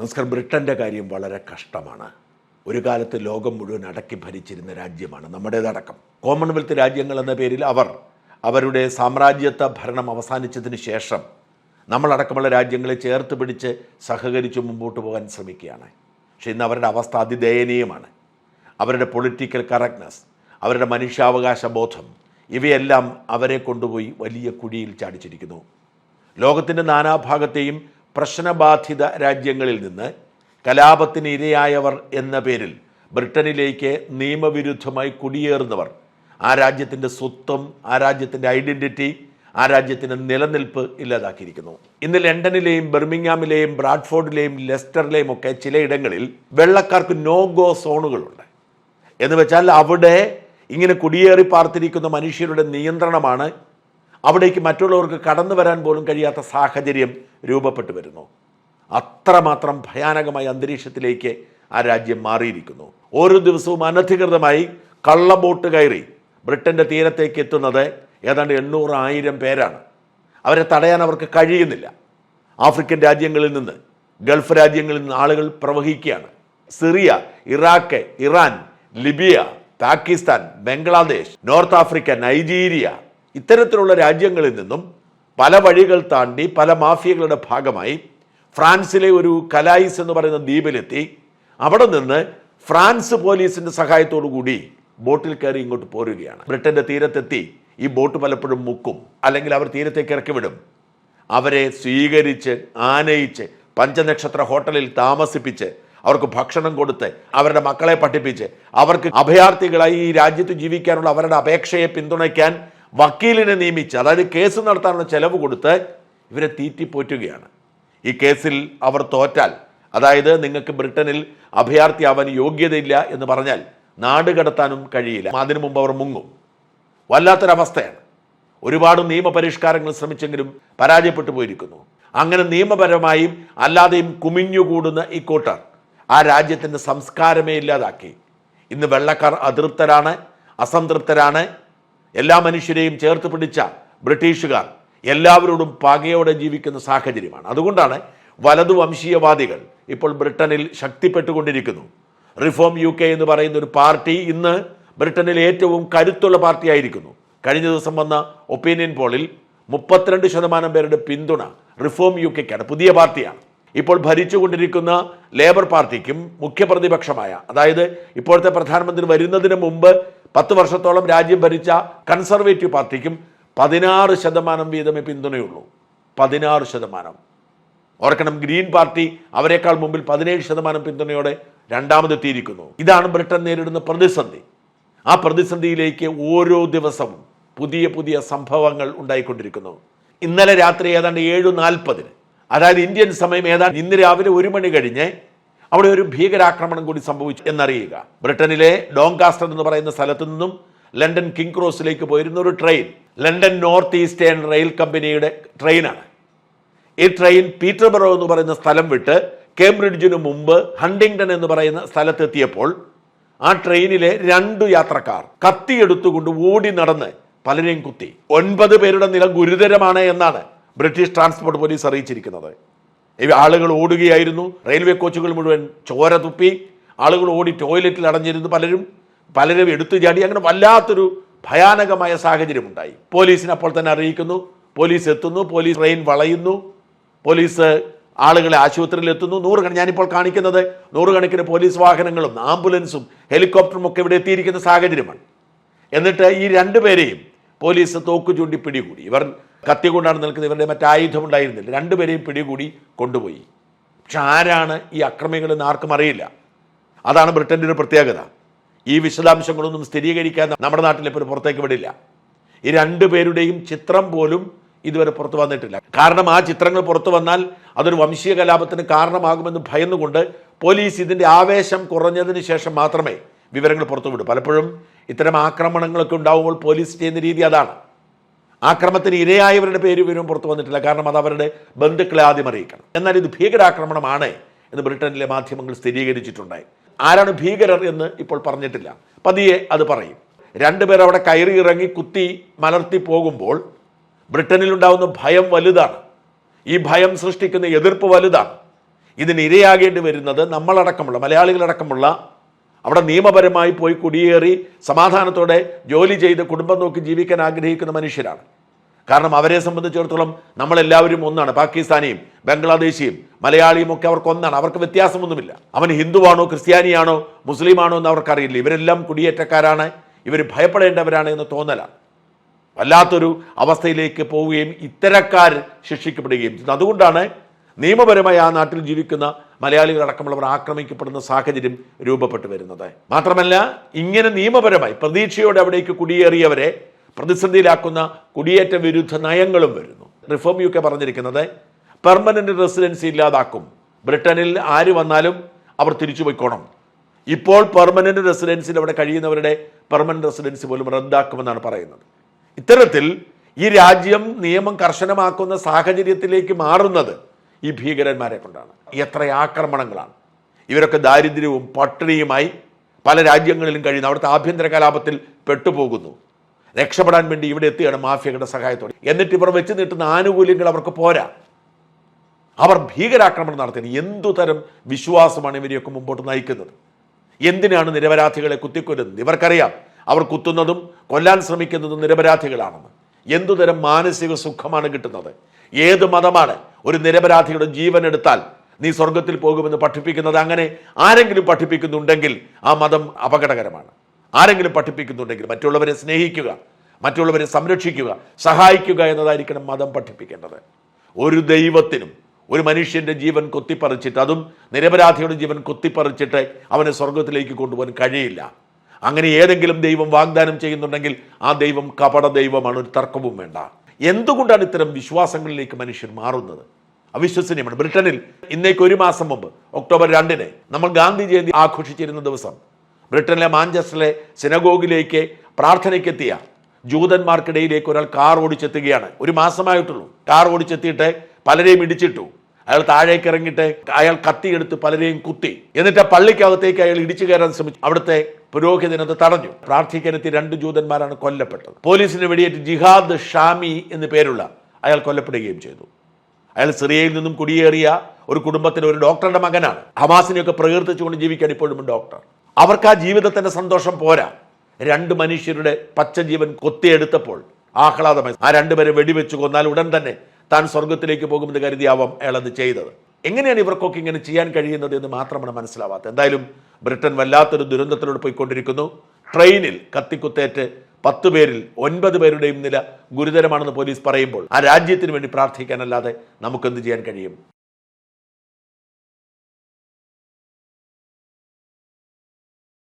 നമസ്കാരം. ബ്രിട്ടന്റെ കാര്യം വളരെ കഷ്ടമാണ്. ഒരു കാലത്ത് ലോകം മുഴുവൻ അടക്കി ഭരിച്ചിരുന്ന രാജ്യമാണ് നമ്മുടേതടക്കം. കോമൺവെൽത്ത് രാജ്യങ്ങൾ എന്ന പേരിൽ അവർ അവരുടെ സാമ്രാജ്യത്വ ഭരണം അവസാനിച്ചതിന് ശേഷം നമ്മളടക്കമുള്ള രാജ്യങ്ങളെ ചേർത്ത് പിടിച്ച് സഹകരിച്ച് മുമ്പോട്ട് പോകാൻ ശ്രമിക്കുകയാണ്. പക്ഷേ ഇന്ന് അവരുടെ അവസ്ഥ അതിദയനീയമാണ്. അവരുടെ പൊളിറ്റിക്കൽ കറക്റ്റ്നസ് അവരുടെ മനുഷ്യാവകാശ ബോധം ഇവയെല്ലാം അവരെ കൊണ്ടുപോയി വലിയ കുഴിയിൽ ചാടിച്ചിരിക്കുന്നു. ലോകത്തിന്റെ നാനാഭാഗത്തെയും പ്രശ്നബാധിത രാജ്യങ്ങളിൽ നിന്ന് കലാപത്തിന് ഇരയായവർ എന്ന പേരിൽ ബ്രിട്ടനിലേക്ക് നിയമവിരുദ്ധമായി കുടിയേറുന്നവർ ആ രാജ്യത്തിന്റെ സ്വത്വം ആ രാജ്യത്തിന്റെ ഐഡന്റിറ്റി ആ രാജ്യത്തിന്റെ നിലനിൽപ്പ് ഇല്ലാതാക്കിയിരിക്കുന്നു. ഇന്ന് ലണ്ടനിലെയും ബെർമിങ്ങാമിലെയും ബ്രാഡ്ഫോർഡിലെയും ലെസ്റ്ററിലെയും ഒക്കെ ചിലയിടങ്ങളിൽ വെള്ളക്കാർക്ക് നോ ഗോ സോണുകളുണ്ട്. എന്ന് വെച്ചാൽ അവിടെ ഇങ്ങനെ കുടിയേറി പാർത്തിരിക്കുന്ന മനുഷ്യരുടെ നിയന്ത്രണമാണ് അവിടേക്ക് മറ്റുള്ളവർക്ക് കടന്നു വരാൻ പോലും കഴിയാത്ത സാഹചര്യം രൂപപ്പെട്ടു വരുന്നു. അത്രമാത്രം ഭയാനകമായ അന്തരീക്ഷത്തിലേക്ക് ആ രാജ്യം മാറിയിരിക്കുന്നു. ഓരോ ദിവസവും അനധികൃതമായി കള്ളബോട്ട് കയറി ബ്രിട്ടന്റെ തീരത്തേക്ക് എത്തുന്നത് ഏതാണ്ട് എണ്ണൂറായിരം പേരാണ്. അവരെ തടയാൻ അവർക്ക് കഴിയുന്നില്ല. ആഫ്രിക്കൻ രാജ്യങ്ങളിൽ നിന്ന് ഗൾഫ് രാജ്യങ്ങളിൽ നിന്ന് ആളുകൾ പ്രവഹിക്കുകയാണ്. Syria Iraq Iran Libya Pakistan Bangladesh North Africa Nigeria ഇത്തരത്തിലുള്ള രാജ്യങ്ങളിൽ നിന്നും പല വഴികൾ താണ്ടി പല മാഫിയകളുടെ ഭാഗമായി ഫ്രാൻസിലെ ഒരു കലായിസ് എന്ന് പറയുന്ന ദ്വീപിലെത്തി. അവിടെ നിന്ന് ഫ്രാൻസ് പോലീസിന്റെ സഹായത്തോടു കൂടി ബോട്ടിൽ കയറി ഇങ്ങോട്ട് പോരുകയാണ്. ബ്രിട്ടന്റെ തീരത്തെത്തി. ഈ ബോട്ട് പലപ്പോഴും മുക്കും. അല്ലെങ്കിൽ അവർ തീരത്തേക്ക് ഇറക്കി വിടും. അവരെ സ്വീകരിച്ച് ആനയിച്ച് പഞ്ചനക്ഷത്ര ഹോട്ടലിൽ താമസിപ്പിച്ച് അവർക്ക് ഭക്ഷണം കൊടുത്ത് അവരുടെ മക്കളെ പഠിപ്പിച്ച് അവർക്ക് അഭയാർത്ഥികളായി ഈ രാജ്യത്ത് ജീവിക്കാനുള്ള അവരുടെ അപേക്ഷയെ പിന്തുണയ്ക്കാൻ വക്കീലിനെ നിയമിച്ച് അതായത് കേസ് നടത്താനുള്ള ചെലവ് കൊടുത്ത് ഇവരെ തീറ്റിപ്പോറ്റുകയാണ്. ഈ കേസിൽ അവർ തോറ്റാൽ അതായത് നിങ്ങൾക്ക് ബ്രിട്ടനിൽ അഭയാർത്ഥി അഭയാർത്ഥിയാവാൻ യോഗ്യതയില്ല എന്ന് പറഞ്ഞാൽ നാട് കടത്താനും കഴിയില്ല. അതിനു മുമ്പ് അവർ മുങ്ങും. വല്ലാത്തൊരവസ്ഥയാണ്. ഒരുപാട് നിയമപരിഷ്കാരങ്ങൾ ശ്രമിച്ചെങ്കിലും പരാജയപ്പെട്ടു പോയിരിക്കുന്നു. അങ്ങനെ നിയമപരമായും അല്ലാതെയും കുമിഞ്ഞുകൂടുന്ന ഈ കൂട്ടർ ആ രാജ്യത്തിന്റെ സംസ്കാരമേ ഇല്ലാതാക്കി. ഇന്ന് വെള്ളക്കാർ അതൃപ്തരാണ് അസംതൃപ്തരാണ് എല്ലാ മനുഷ്യരെയും ചേർത്ത് പിടിച്ച ബ്രിട്ടീഷുകാർ എല്ലാവരോടും പകയോടെ ജീവിക്കുന്ന സാഹചര്യമാണ്. അതുകൊണ്ടാണ് വലതു വംശീയവാദികൾ ഇപ്പോൾ ബ്രിട്ടനിൽ ശക്തിപ്പെട്ടുകൊണ്ടിരിക്കുന്നു. റിഫോം യു കെ എന്ന് പറയുന്ന ഒരു പാർട്ടി ഇന്ന് ബ്രിട്ടനിൽ ഏറ്റവും കരുത്തുള്ള പാർട്ടിയായിരിക്കുന്നു. കഴിഞ്ഞ ദിവസം വന്ന ഒപ്പീനിയൻ പോളിൽ മുപ്പത്തിരണ്ട് ശതമാനം പേരുടെ പിന്തുണ റിഫോം യു കെക്കാണ് പുതിയ പാർട്ടിയാണ്. ഇപ്പോൾ ഭരിച്ചുകൊണ്ടിരിക്കുന്ന ലേബർ പാർട്ടിക്കും മുഖ്യപ്രതിപക്ഷമായ അതായത് ഇപ്പോഴത്തെ പ്രധാനമന്ത്രി വരുന്നതിന് മുമ്പ് പത്ത് വർഷത്തോളം രാജ്യം ഭരിച്ച കൺസർവേറ്റീവ് പാർട്ടിക്കും പതിനാറ് ശതമാനം വീതമേ പിന്തുണയുള്ളൂ. പതിനാറ് ശതമാനം. ഓർക്കണം ഗ്രീൻ പാർട്ടി അവരെക്കാൾ മുമ്പിൽ പതിനേഴ് ശതമാനം പിന്തുണയോടെ രണ്ടാമതെത്തിയിരിക്കുന്നു ഇതാണ് ബ്രിട്ടൻ നേരിടുന്ന പ്രതിസന്ധി. ആ പ്രതിസന്ധിയിലേക്ക് ഓരോ ദിവസവും പുതിയ പുതിയ സംഭവങ്ങൾ ഉണ്ടായിക്കൊണ്ടിരിക്കുന്നു. ഇന്നലെ രാത്രി ഏതാണ്ട് ഏഴ് നാൽപ്പതിന് അതായത് ഇന്ത്യൻ സമയം ഏതാണ്ട് ഇന്ന് രാവിലെ ഒരു മണി കഴിഞ്ഞ് അവിടെ ഒരു ഭീകരാക്രമണം കൂടി സംഭവിച്ചു എന്നറിയുക. ബ്രിട്ടനിലെ ഡോങ്കാസ്റ്റർ എന്ന് പറയുന്ന സ്ഥലത്തു നിന്നും ലണ്ടൻ കിങ് ക്രോസിലേക്ക് പോയിരുന്ന ഒരു train. London North Eastern Rail കമ്പനിയുടെ ട്രെയിനാണ്. ഈ ട്രെയിൻ പീറ്റർബറോ എന്ന് പറയുന്ന സ്ഥലം വിട്ട് കേംബ്രിഡ്ജിന് മുമ്പ് ഹണ്ടിങ്ടൺ എന്ന് പറയുന്ന സ്ഥലത്തെത്തിയപ്പോൾ ആ ട്രെയിനിലെ രണ്ടു യാത്രക്കാർ കത്തിയെടുത്തുകൊണ്ട് ഓടി നടന്ന് പലരെയും കുത്തി. ഒൻപത് പേരുടെ നില ഗുരുതരമാണ് എന്നാണ് ബ്രിട്ടീഷ് ട്രാൻസ്പോർട്ട് പോലീസ് അറിയിച്ചിരിക്കുന്നത്. ആളുകൾ ഓടുകയായിരുന്നു. റെയിൽവേ കോച്ചുകൾ മുഴുവൻ ചോര തുപ്പി ആളുകൾ ഓടി ടോയ്ലറ്റിൽ അടഞ്ഞിരുന്നു പലരും പലരും എടുത്തു ചാടി. അങ്ങനെ വല്ലാത്തൊരു ഭയാനകമായ സാഹചര്യം ഉണ്ടായി. പോലീസിനെ അപ്പോൾ തന്നെ അറിയിക്കുന്നു. പോലീസ് എത്തുന്നു. Police train വളയുന്നു. പോലീസ് ആളുകളെ ആശുപത്രിയിൽ എത്തുന്നു. നൂറുകണക്കിന് ഞാനിപ്പോൾ കാണിക്കുന്നത് നൂറുകണക്കിന് പോലീസ് വാഹനങ്ങളും ആംബുലൻസും ഹെലികോപ്റ്ററും ഒക്കെ ഇവിടെ എത്തിയിരിക്കുന്ന സാഹചര്യമാണ്. എന്നിട്ട് ഈ രണ്ടുപേരെയും പോലീസ് തോക്ക് ചൂണ്ടി പിടികൂടി. ഇവർ കത്തി കൊണ്ടാണ് നിൽക്കുന്നത്. ഇവരുടെ മറ്റായുധം ഉണ്ടായിരുന്നില്ല. രണ്ടുപേരെയും പിടികൂടി കൊണ്ടുപോയി. പക്ഷെ ആരാണ് ഈ അക്രമികളെന്ന് ആർക്കും അറിയില്ല. അതാണ് ബ്രിട്ടന്റെ ഒരു പ്രത്യേകത. ഈ വിശദാംശങ്ങളൊന്നും സ്ഥിരീകരിക്കാൻ നമ്മുടെ നാട്ടിൽ ഇപ്പോൾ പുറത്തേക്ക് വിടില്ല. ഈ രണ്ടുപേരുടെയും ചിത്രം പോലും ഇതുവരെ പുറത്തു വന്നിട്ടില്ല. കാരണം ആ ചിത്രങ്ങൾ പുറത്തു വന്നാൽ അതൊരു വംശീയ കലാപത്തിന് കാരണമാകുമെന്ന് ഭയന്നുകൊണ്ട് പോലീസ് ഇതിന്റെ ആവേശം കുറഞ്ഞതിന് ശേഷം മാത്രമേ വിവരങ്ങൾ പുറത്തുവിടൂ പലപ്പോഴും ഇത്തരം ആക്രമണങ്ങളൊക്കെ ഉണ്ടാകുമ്പോൾ പോലീസ് ചെയ്യുന്ന രീതി അതാണ്. ആക്രമത്തിന് ഇരയായവരുടെ പേര് വിവരം പുറത്തു വന്നിട്ടില്ല. കാരണം അത് അവരുടെ ബന്ധുക്കളെ ആദ്യം അറിയിക്കണം. എന്നാൽ ഇത് ഭീകരാക്രമണമാണ് എന്ന് ബ്രിട്ടനിലെ മാധ്യമങ്ങൾ സ്ഥിരീകരിച്ചിട്ടുണ്ടായി. ആരാണ് ഭീകരർ എന്ന് ഇപ്പോൾ പറഞ്ഞിട്ടില്ല. പതിയെ അത് പറയും. രണ്ടുപേർ അവിടെ കയറി ഇറങ്ങി കുത്തി മലർത്തി പോകുമ്പോൾ ബ്രിട്ടനിലുണ്ടാവുന്ന ഭയം വലുതാണ്. ഈ ഭയം സൃഷ്ടിക്കുന്ന എതിർപ്പ് വലുതാണ്. ഇതിന് ഇരയാകേണ്ടി വരുന്നത് നമ്മളടക്കമുള്ള മലയാളികളടക്കമുള്ള അവിടെ നിയമപരമായി പോയി കുടിയേറി സമാധാനത്തോടെ ജോലി ചെയ്ത് കുടുംബം നോക്കി ജീവിക്കാൻ ആഗ്രഹിക്കുന്ന മനുഷ്യരാണ്. കാരണം അവരെ സംബന്ധിച്ചിടത്തോളം നമ്മളെല്ലാവരും ഒന്നാണ്. പാകിസ്ഥാനിയും ബംഗ്ലാദേശിയും മലയാളിയും ഒക്കെ അവർക്ക് ഒന്നാണ്. അവർക്ക് വ്യത്യാസമൊന്നുമില്ല. അവൻ ഹിന്ദുവാണോ ക്രിസ്ത്യാനിയാണോ മുസ്ലിമാണോ എന്ന് അവർക്കറിയില്ല ഇവരെല്ലാം കുടിയേറ്റക്കാരാണ്. ഇവർ ഭയപ്പെടേണ്ടവരാണ് എന്ന് തോന്നലാണ്. വല്ലാത്തൊരു അവസ്ഥയിലേക്ക് പോവുകയും ഇത്തരക്കാർ ശിക്ഷിക്കപ്പെടുകയും അതുകൊണ്ടാണ് നിയമപരമായി ആ നാട്ടിൽ ജീവിക്കുന്ന മലയാളികളടക്കമുള്ളവർ ആക്രമിക്കപ്പെടുന്ന സാഹചര്യം രൂപപ്പെട്ടു വരുന്നത്. മാത്രമല്ല ഇങ്ങനെ നിയമപരമായി പ്രതീക്ഷയോടെ അവിടേക്ക് കുടിയേറിയവരെ പ്രതിസന്ധിയിലാക്കുന്ന കുടിയേറ്റ വിരുദ്ധ നയങ്ങളും വരുന്നു. റിഫോം യു കെ പറഞ്ഞിരിക്കുന്നത് പെർമനന്റ് റെസിഡൻസി ഇല്ലാതാക്കും. ബ്രിട്ടനിൽ ആര് വന്നാലും അവർ തിരിച്ചു പോയിക്കോണം. ഇപ്പോൾ പെർമനന്റ് റെസിഡൻസിൽ അവിടെ കഴിയുന്നവരുടെ പെർമനന്റ് റെസിഡൻസി പോലും റദ്ദാക്കുമെന്നാണ് പറയുന്നത്. ഇത്തരത്തിൽ ഈ രാജ്യം നിയമം കർശനമാക്കുന്ന സാഹചര്യത്തിലേക്ക് മാറുന്നത് ഈ ഭീകരന്മാരെ കൊണ്ടാണ്. എത്ര ആക്രമണങ്ങളാണ്. ഇവരൊക്കെ ദാരിദ്ര്യവും പട്ടിണിയുമായി പല രാജ്യങ്ങളിലും കഴിയുന്നു. അവിടുത്തെ ആഭ്യന്തര കലാപത്തിൽ പെട്ടുപോകുന്നു. രക്ഷപ്പെടാൻ വേണ്ടി ഇവിടെ എത്തുകയാണ് മാഫിയകളുടെ സഹായത്തോടെ. എന്നിട്ട് ഇവർ വെച്ച് നീട്ടുന്ന ആനുകൂല്യങ്ങൾ അവർക്ക് പോരാ. അവർ ഭീകരാക്രമണം നടത്തുന്നത് എന്തുതരം വിശ്വാസമാണ് ഇവരെയൊക്കെ മുമ്പോട്ട് നയിക്കുന്നത്? എന്തിനാണ് നിരപരാധികളെ കുത്തിക്കൊല്ലുന്നത്? ഇവർക്കറിയാം. അവർ കുത്തുന്നതും കൊല്ലാൻ ശ്രമിക്കുന്നതും നിരപരാധികളാണെന്ന്. എന്തുതരം മാനസിക സുഖമാണ് കിട്ടുന്നത്? ഏത് മതമാണ് ഒരു നിരപരാധിയുടെ ജീവൻ എടുത്താൽ നീ സ്വർഗത്തിൽ പോകുമെന്ന് പഠിപ്പിക്കുന്നത് അങ്ങനെ ആരെങ്കിലും പഠിപ്പിക്കുന്നുണ്ടെങ്കിൽ ആ മതം അപകടകരമാണ്. ആരെങ്കിലും പഠിപ്പിക്കുന്നുണ്ടെങ്കിൽ മറ്റുള്ളവരെ സ്നേഹിക്കുക മറ്റുള്ളവരെ സംരക്ഷിക്കുക സഹായിക്കുക എന്നതായിരിക്കണം മതം പഠിപ്പിക്കേണ്ടത്. ഒരു ദൈവത്തിനും ഒരു മനുഷ്യന്റെ ജീവൻ കൊത്തിപ്പറിച്ചിട്ട് അതും നിരപരാധിയുടെ ജീവൻ കൊത്തിപ്പറിച്ചിട്ട് അവനെ സ്വർഗത്തിലേക്ക് കൊണ്ടുപോകാൻ കഴിയില്ല. അങ്ങനെ ഏതെങ്കിലും ദൈവം വാഗ്ദാനം ചെയ്യുന്നുണ്ടെങ്കിൽ ആ ദൈവം കപട ദൈവമാണ് ഒരു തർക്കവും വേണ്ട. എന്തുകൊണ്ടാണ് ഇത്തരം വിശ്വാസങ്ങളിലേക്ക് മനുഷ്യർ മാറുന്നത്? അവിശ്വസനീയമാണ്. ബ്രിട്ടനിൽ ഇന്നേക്ക് ഒരു മാസം മുമ്പ് ഒക്ടോബർ രണ്ടിന് നമ്മൾ ഗാന്ധി ജയന്തി ആഘോഷിച്ചിരുന്ന ദിവസം ബ്രിട്ടനിലെ മാഞ്ചസ്റ്ററിലെ സിനഗോഗിലേക്ക് പ്രാർത്ഥനയ്ക്കെത്തിയ ജൂതന്മാർക്കിടയിലേക്ക് ഒരാൾ കാർ ഓടിച്ചെത്തുകയാണ്. ഒരു മാസമായിട്ടുള്ളൂ. കാർ ഓടിച്ചെത്തിയിട്ട് പലരെയും ഇടിച്ചിട്ടു. അയാൾ താഴേക്ക് ഇറങ്ങിയിട്ട് അയാൾ കത്തിയെടുത്ത് പലരെയും കുത്തി. എന്നിട്ട് പള്ളിക്കകത്തേക്ക് അയാൾ ഇടിച്ചു കയറാൻ ശ്രമിച്ചു. അവിടുത്തെ പുരോഹിതനത് തടഞ്ഞു. പ്രാർത്ഥിക്കാനെത്തി രണ്ട് ജൂതന്മാരാണ് കൊല്ലപ്പെട്ടത്. പോലീസിന് വെടിയേറ്റ് ജിഹാദ് ഷാമി എന്ന് പേരുള്ള അയാൾ കൊല്ലപ്പെടുകയും ചെയ്തു. അയാൾ സിറിയയിൽ നിന്നും കുടിയേറിയ ഒരു കുടുംബത്തിലെ ഒരു ഡോക്ടറുടെ മകനാണ്. ഹമാസിനെയൊക്കെ പ്രകീർത്തിച്ചുകൊണ്ട് ജീവിക്കാൻ ഇപ്പോഴും ഡോക്ടർ. അവർക്ക് ആ ജീവിതത്തിന്റെ സന്തോഷം പോരാ. രണ്ട് മനുഷ്യരുടെ പച്ചജീവൻ കൊത്തിയെടുത്തപ്പോൾ ആഹ്ലാദമായി ആ രണ്ടുപേരെ വെടിവെച്ച് കൊന്നാൽ ഉടൻ തന്നെ താൻ സ്വർഗത്തിലേക്ക് പോകുമെന്ന് കരുതിയാവാം അയാൾ അത് ചെയ്തത്. എങ്ങനെയാണ് ഇവർക്കൊക്കെ ഇങ്ങനെ ചെയ്യാൻ കഴിയുന്നത് എന്ന് മാത്രമാണ് മനസ്സിലാവാത്തത്. എന്തായാലും ബ്രിട്ടൻ വല്ലാത്തൊരു ദുരന്തത്തിലൂടെ പോയിക്കൊണ്ടിരിക്കുന്നു. ട്രെയിനിൽ കത്തിക്കുത്തേറ്റ് പത്ത് പേരിൽ ഒൻപത് പേരുടെയും നില ഗുരുതരമാണെന്ന് പോലീസ് പറയുമ്പോൾ ആ രാജ്യത്തിന് വേണ്ടി പ്രാർത്ഥിക്കാനല്ലാതെ നമുക്കെന്ത് ചെയ്യാൻ കഴിയും?